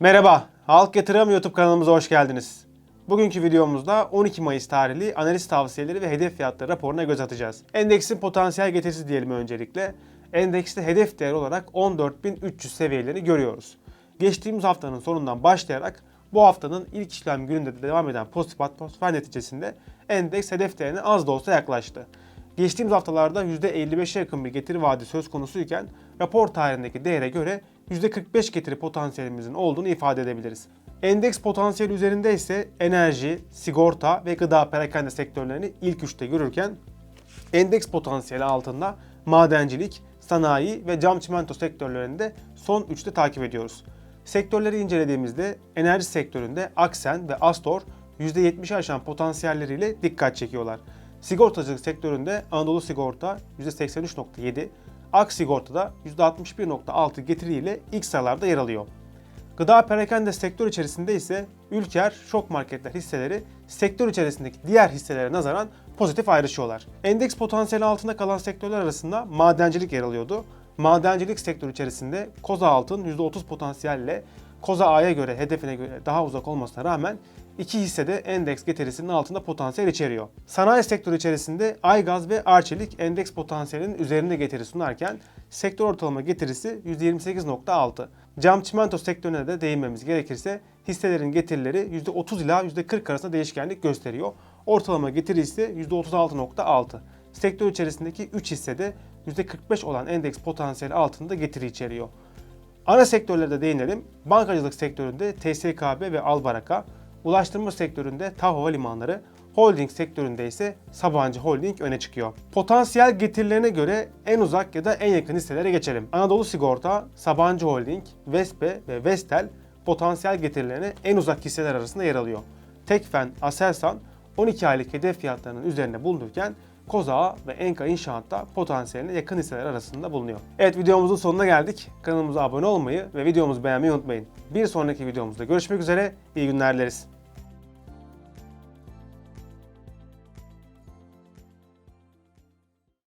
Merhaba, Halk Yatırım YouTube kanalımıza hoş geldiniz. Bugünkü videomuzda 12 Mayıs tarihli analiz tavsiyeleri ve hedef fiyatları raporuna göz atacağız. Endeksin potansiyel getirisi diyelim öncelikle. Endekste hedef değer olarak 14.300 seviyelerini görüyoruz. Geçtiğimiz haftanın sonundan başlayarak bu haftanın ilk işlem gününde de devam eden pozitif atmosfer neticesinde endeks hedef değerine az da olsa yaklaştı. Geçtiğimiz haftalarda %55'e yakın bir getiri vaadi söz konusuyken rapor tarihindeki değere göre %45 getiri potansiyelimizin olduğunu ifade edebiliriz. Endeks potansiyeli üzerinde ise enerji, sigorta ve gıda perakende sektörlerini ilk üçte görürken endeks potansiyeli altında madencilik, sanayi ve cam çimento sektörlerinde son üçte takip ediyoruz. Sektörleri incelediğimizde enerji sektöründe Aksen ve Astor %70'i aşan potansiyelleriyle dikkat çekiyorlar. Sigortacılık sektöründe Anadolu Sigorta %83.7, Ak Sigorta'da %61.6 getiriyle ilk sıralarda yer alıyor. Gıda perakende sektör içerisinde ise Ülker, Şok Marketler hisseleri sektör içerisindeki diğer hisselere nazaran pozitif ayrışıyorlar. Endeks potansiyeli altında kalan sektörler arasında madencilik yer alıyordu. Madencilik sektörü içerisinde Koza Altın %30 potansiyelle Koza A'ya göre hedefine göre daha uzak olmasına rağmen iki hissede endeks getirisinin altında potansiyel içeriyor. Sanayi sektörü içerisinde Aygaz ve Arçelik endeks potansiyelinin üzerinde getiri sunarken sektör ortalama getirisi %28.6. Cam çimento sektörüne de değinmemiz gerekirse hisselerin getirileri %30 ila %40 arasında değişkenlik gösteriyor. Ortalama getiri ise %36.6. Sektör içerisindeki 3 hissede %45 olan endeks potansiyeli altında getiri içeriyor. Ana sektörlere de değinelim. Bankacılık sektöründe TSKB ve Albaraka, ulaştırma sektöründe TAV Havalimanları, holding sektöründe ise Sabancı Holding öne çıkıyor. Potansiyel getirilerine göre en uzak ya da en yakın hisselere geçelim. Anadolu Sigorta, Sabancı Holding, Vespe ve Vestel potansiyel getirilerine en uzak hisseler arasında yer alıyor. Tekfen, Aselsan 12 aylık hedef fiyatlarının üzerinde bulunurken Koza ve Enka İnşaat da potansiyeline yakın hisseler arasında bulunuyor. Evet videomuzun sonuna geldik. Kanalımıza abone olmayı ve videomuzu beğenmeyi unutmayın. Bir sonraki videomuzda görüşmek üzere. İyi günler dileriz.